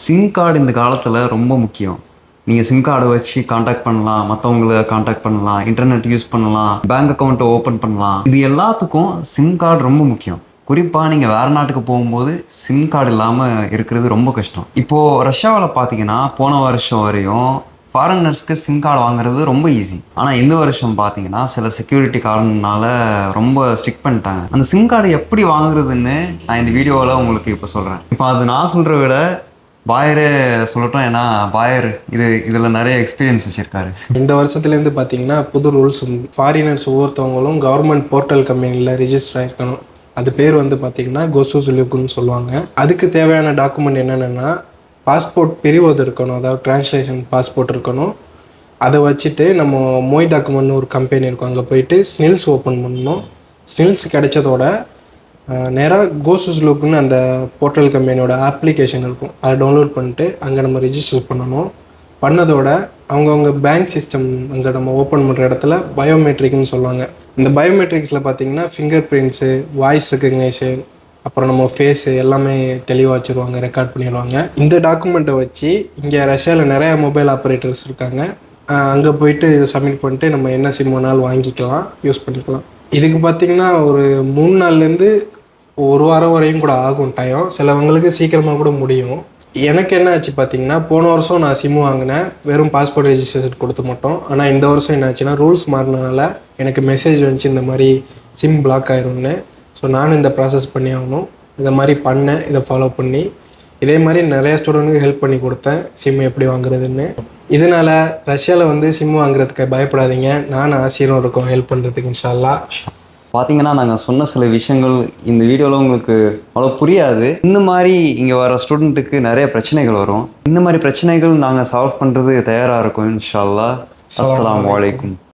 Sim card இந்த காலத்தில் ரொம்ப முக்கியம். நீங்கள் சிம் கார்டை வச்சு காண்டாக்ட் பண்ணலாம் மற்றவங்கள காண்டாக்ட் பண்ணலாம் இன்டர்நெட் யூஸ் பண்ணலாம் பேங்க் அக்கௌண்ட்டை ஓப்பன் பண்ணலாம். இது எல்லாத்துக்கும் சிம் கார்டு ரொம்ப முக்கியம். குறிப்பாக நீங்கள் வேறு நாட்டுக்கு போகும்போது சிம் கார்டு இல்லாமல் இருக்கிறது ரொம்ப கஷ்டம். இப்போது ரஷ்யாவில் பார்த்தீங்கன்னா போன வருஷம் வரையும் ஃபாரினர்ஸ்க்கு சிம் கார்டு வாங்குறது ரொம்ப ஈஸி ஆனால் இந்த வருஷம் பார்த்தீங்கன்னா சில செக்யூரிட்டி காரணனால ரொம்ப ஸ்ட்ரிக் பண்ணிட்டாங்க. அந்த சிம் கார்டு எப்படி வாங்குறதுன்னு நான் இந்த வீடியோவில் உங்களுக்கு இப்போ சொல்கிறேன் இப்போ அது நான் சொல்கிறத விட பாயரே சொல்லட்டும் ஏன்னா பாயர் இது இதில் நிறைய எக்ஸ்பீரியன்ஸ் வச்சுருக்காரு. இந்த வருஷத்துலேருந்து பார்த்தீங்கன்னா புது ரூல்ஸ் ஃபாரினர்ஸ் ஒவ்வொருத்தவங்களும் கவர்மெண்ட் போர்ட்டல் கம்பெனியில் ரிஜிஸ்டர் ஆகிருக்கணும் அது பேர் வந்து பார்த்தீங்கன்னா கொசு சுலுக்குன்னு சொல்லுவாங்க. அதுக்கு தேவையான டாக்குமெண்ட் என்னென்னா பாஸ்போர்ட் பிரிவது இருக்கணும். அதாவது டிரான்ஸ்லேஷன் பாஸ்போர்ட் இருக்கணும். அதை வச்சுட்டு நம்ம மொய் டாக்குமெண்ட்னு ஒரு கம்பெனி இருக்கும். அங்கே போயிட்டு ஸ்னில்ஸ் ஓப்பன் பண்ணணும். ஸ்னில்ஸ் கிடைச்சதோட நேராக கோசஸ் லுக்னு அந்த போர்ட்டல் கம்பெனியோட அப்ளிகேஷன் இருக்கும். அதை டவுன்லோட் பண்ணிட்டு அங்கே நம்ம ரிஜிஸ்டர் பண்ணணும். பண்ணதோட அவங்கவுங்க பேங்க் சிஸ்டம் அங்கே நம்ம ஓப்பன் பண்ணுற இடத்துல பயோமெட்ரிக்னு சொல்லுவாங்க. இந்த பயோமெட்ரிக்ஸில் பார்த்தீங்கன்னா ஃபிங்கர் பிரிண்ட்ஸு வாய்ஸ் ரெக்கக்னேஷன் அப்புறம் நம்ம ஃபேஸு எல்லாமே தெளிவாக வச்சுருவாங்க ரெக்கார்ட் பண்ணிடுவாங்க இந்த டாக்குமெண்ட்டை வச்சு இங்கே ரஷ்யாவில் நிறையா மொபைல் ஆப்ரேட்டர்ஸ் இருக்காங்க. அங்கே போயிட்டு இதை சப்மிட் பண்ணிட்டு நம்ம என்ன சிம் வேணாலும் வாங்கிக்கலாம் யூஸ் பண்ணிக்கலாம். இதுக்கு பார்த்தீங்கன்னா ஒரு மூணு நாள்லேருந்து ஒரு வாரம் வரையும் கூட ஆகும் டைம் சிலவங்களுக்கு சீக்கிரமாக கூட முடியும். எனக்கு என்ன ஆச்சு பார்த்தீங்கன்னா போன வருஷம் நான் சிம்மு வாங்கினேன். வெறும் பாஸ்போர்ட் ரெஜிஸ்ட்ரேஷன் கொடுத்து மட்டும். ஆனால் இந்த வருஷம் என்ன ஆச்சுன்னா ரூல்ஸ் மாறினனால எனக்கு மெசேஜ் வந்துச்சு இந்த மாதிரி சிம் பிளாக் ஆயிரும்னு. ஸோ நானும் இந்த ப்ராசஸ் பண்ணி ஆகணும். இந்த மாதிரி பண்ணேன். இதை ஃபாலோ பண்ணி. இதே மாதிரி நிறைய ஸ்டூடெண்ட்டுக்கு ஹெல்ப் பண்ணி கொடுத்தேன். சிம் எப்படி வாங்குறதுன்னு. இதனால் ரஷ்யாவில் வந்து சிம் வாங்குறதுக்கு பயப்படாதீங்க. நானும் ஆசிரியரும் இருக்கோம் ஹெல்ப் பண்ணுறதுக்கு இன்ஷால்லா. பார்த்தீங்கன்னா நாங்கள் சொன்ன சில விஷயங்கள் இந்த வீடியோவில் உங்களுக்கு அவ்வளோ புரியாது. இந்த மாதிரி இங்கே வர ஸ்டூடெண்ட்டுக்கு நிறைய பிரச்சனைகள் வரும். இந்த மாதிரி பிரச்சனைகள் நாங்கள் சால்வ் பண்ணுறது தயாராக இருக்கோம் இன்ஷா அல்லாஹ் அஸ்ஸலாமு அலைக்கும்.